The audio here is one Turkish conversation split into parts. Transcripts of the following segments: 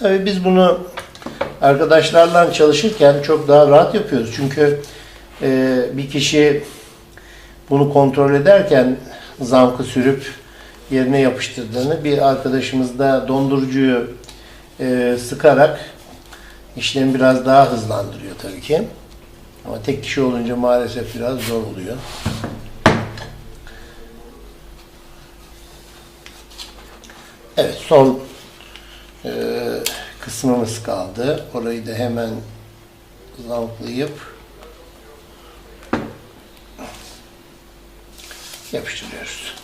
Tabii biz bunu arkadaşlarla çalışırken çok daha rahat yapıyoruz. Çünkü e, bir kişi bunu kontrol ederken zankı sürüp yerine yapıştırdığını bir arkadaşımız da dondurucuyu e, sıkarak işlemi biraz daha hızlandırıyor tabii ki. Ama tek kişi olunca maalesef biraz zor oluyor. Evet son e, kısmımız kaldı. Orayı da hemen zamplayıp yapıştırıyoruz.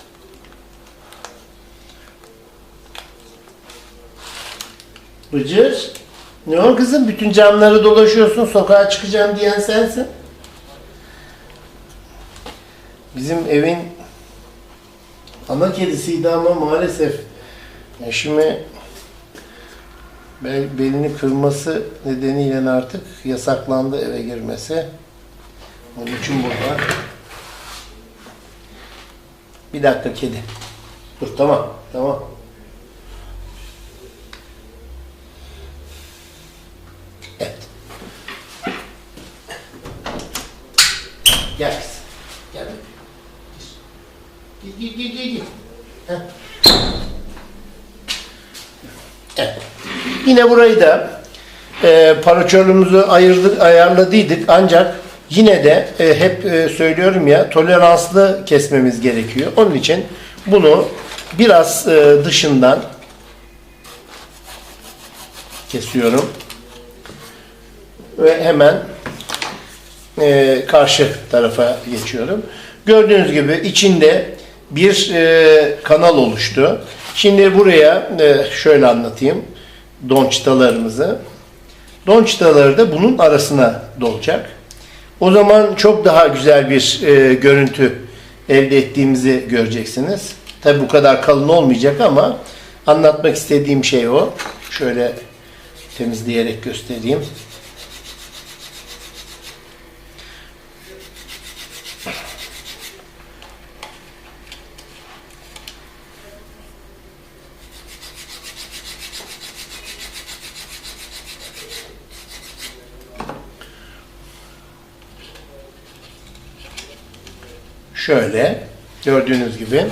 Bıcır, ne o kızım? Bütün camları dolaşıyorsun, sokağa çıkacağım diyen sensin. Bizim evin ana kedisiydi ama maalesef eşime bel, belini kırması nedeniyle artık yasaklandı eve girmesi. Onun için burada. Bir dakika kedi. Dur tamam tamam. Evet. Gel kız. Gel. Git git. git. Heh. Evet. Yine burayı da e, paraçörümüzü ayırdık, ayarladıydık ancak yine de e, hep e, söylüyorum ya toleranslı kesmemiz gerekiyor. Onun için bunu biraz e, dışından kesiyorum ve hemen e, karşı tarafa geçiyorum. Gördüğünüz gibi içinde bir e, kanal oluştu. Şimdi buraya e, şöyle anlatayım don çıtalarımızı. Don çıtaları da bunun arasına dolacak. O zaman çok daha güzel bir e, görüntü elde ettiğimizi göreceksiniz. Tabi bu kadar kalın olmayacak ama anlatmak istediğim şey o. Şöyle temizleyerek göstereyim. Şöyle gördüğünüz gibi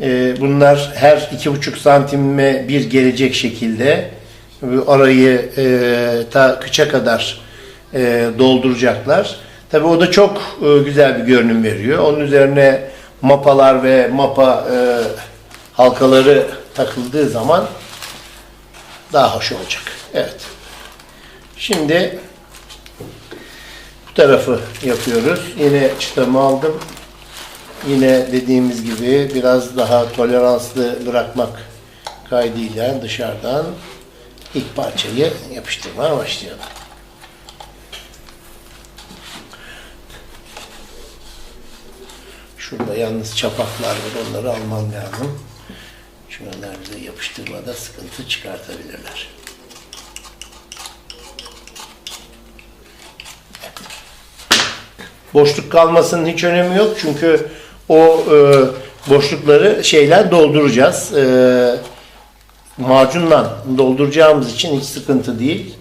e, bunlar her iki buçuk santime bir gelecek şekilde arayı e, ta kıça kadar e, dolduracaklar. Tabi o da çok e, güzel bir görünüm veriyor. Onun üzerine mapalar ve mapa halkaları takıldığı zaman daha hoş olacak. Evet. Şimdi bu tarafı yapıyoruz. Yine çıtamı aldım. Yine dediğimiz gibi biraz daha toleranslı bırakmak kaydıyla dışarıdan ilk parçayı yapıştırmaya başlayalım. Şurada yalnız çapaklar var. Onları almam lazım. Çünkü onlar bize yapıştırmada sıkıntı çıkartabilirler. Boşluk kalmasının hiç önemi yok çünkü o e, boşlukları şeyler dolduracağız. E, macunla dolduracağımız için hiç sıkıntı değil.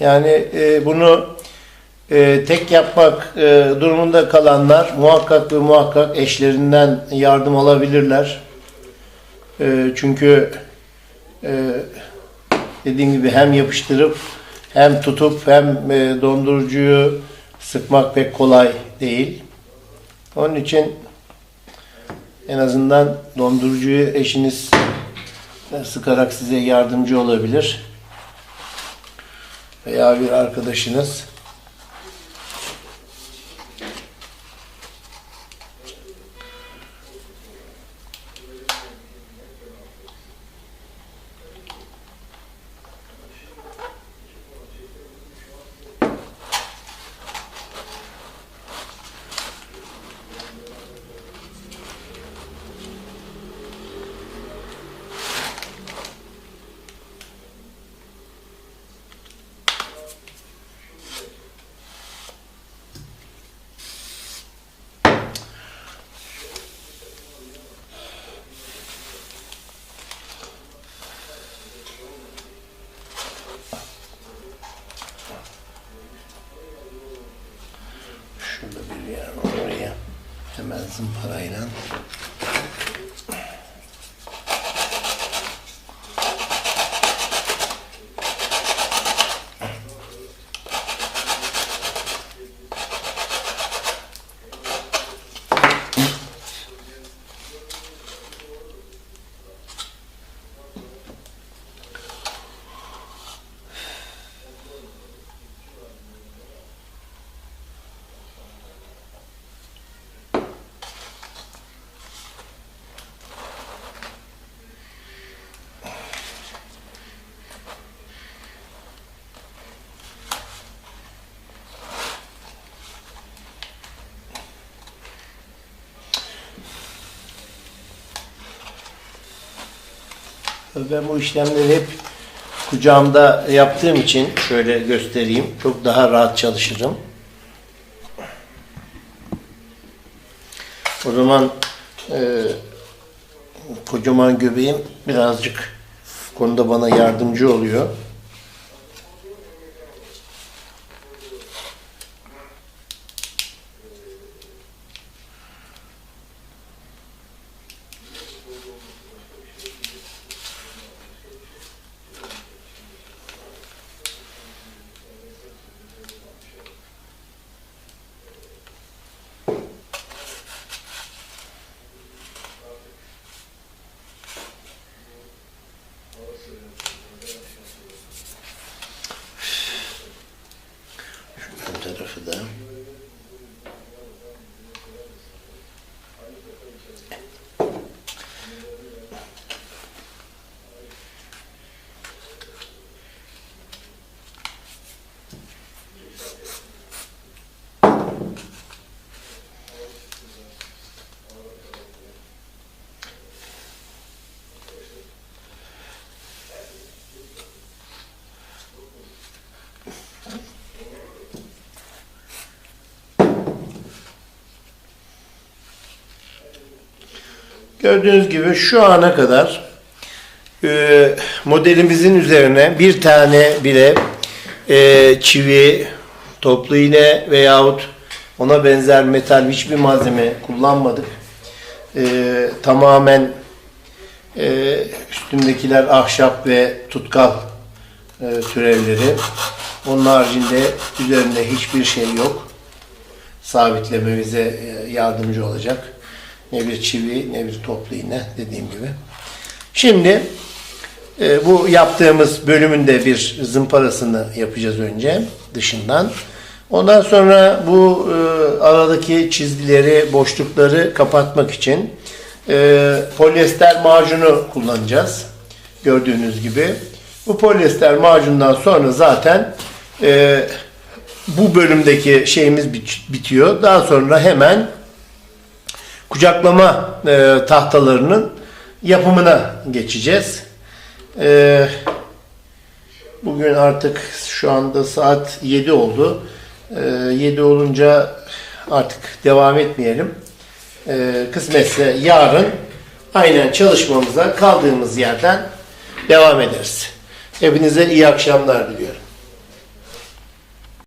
Yani e, bunu e, tek yapmak e, durumunda kalanlar muhakkak ve muhakkak eşlerinden yardım alabilirler. E, çünkü e, dediğim gibi hem yapıştırıp hem tutup hem e, dondurucuyu sıkmak pek kolay değil. Onun için en azından dondurucuyu eşiniz sıkarak size yardımcı olabilir. Veya bir arkadaşınız. Var oraya. Hemen zımparayla. Ben bu işlemleri hep kucağımda yaptığım için şöyle göstereyim. Çok daha rahat çalışırım. O zaman e, kocaman göbeğim birazcık konuda bana yardımcı oluyor. Ön tarafı da. Gördüğünüz gibi şu ana kadar e, modelimizin üzerine bir tane bile e, çivi, toplu iğne veyahut ona benzer metal hiçbir malzeme kullanmadık. E, tamamen e, üstündekiler ahşap ve tutkal e, türevleri. Onun haricinde üzerinde hiçbir şey yok. Sabitlememize e, yardımcı olacak. Ne bir çivi ne bir toplu iğne dediğim gibi. Şimdi e, bu yaptığımız bölümünde bir zımparasını yapacağız önce dışından. Ondan sonra bu e, aradaki çizgileri, boşlukları kapatmak için e, polyester macunu kullanacağız. Gördüğünüz gibi. Bu polyester macundan sonra zaten e, bu bölümdeki şeyimiz bit- bitiyor. Daha sonra hemen kucaklama e, tahtalarının yapımına geçeceğiz. E, bugün artık şu anda saat 7 oldu. E, 7 olunca artık devam etmeyelim. E, kısmetse yarın aynen çalışmamıza kaldığımız yerden devam ederiz. Hepinize iyi akşamlar diliyorum.